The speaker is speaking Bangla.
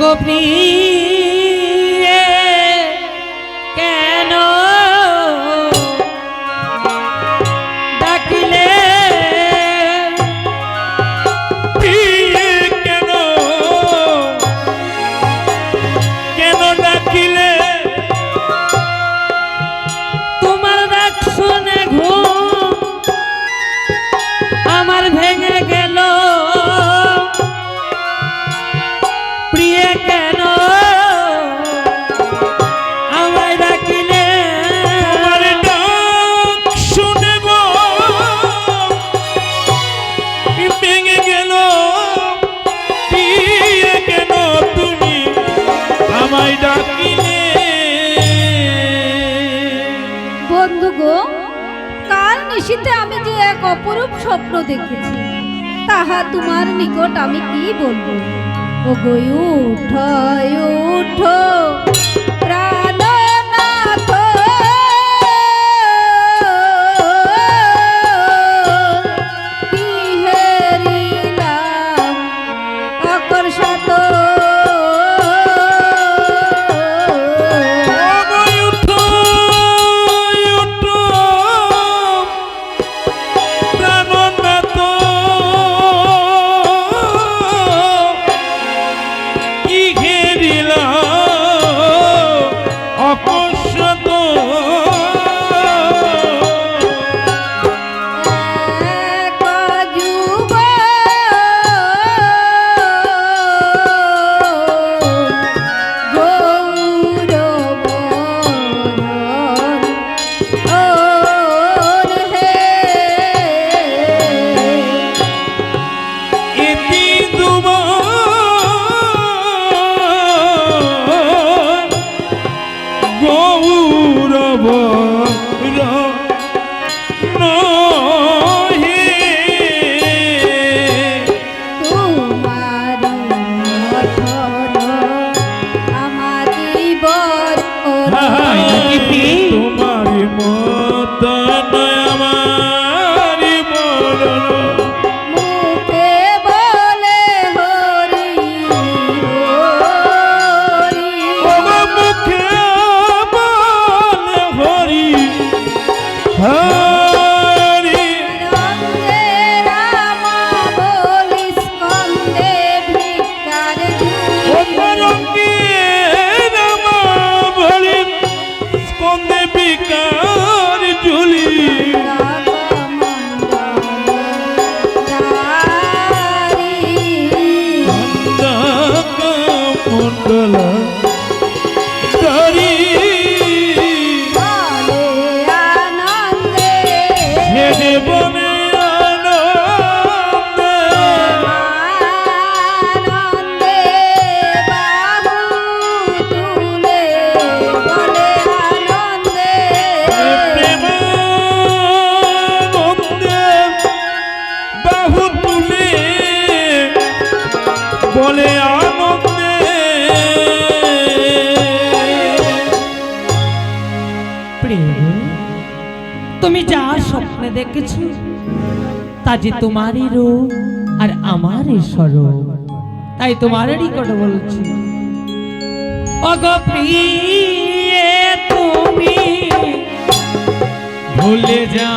গো প্রিয় নিশিতে আমি যে এক অপরূপ স্বপ্ন দেখেছি, তাহা তোমার নিকট আমি কি বলব? ও গই উঠো উঠো। প্রায় 好 স্বপ্নে দেখেছি? তা যে তোমারই রূপ আর আমারই স্বরূপ। তাই তোমারই কথা বলছি। তুমি ভুলে যা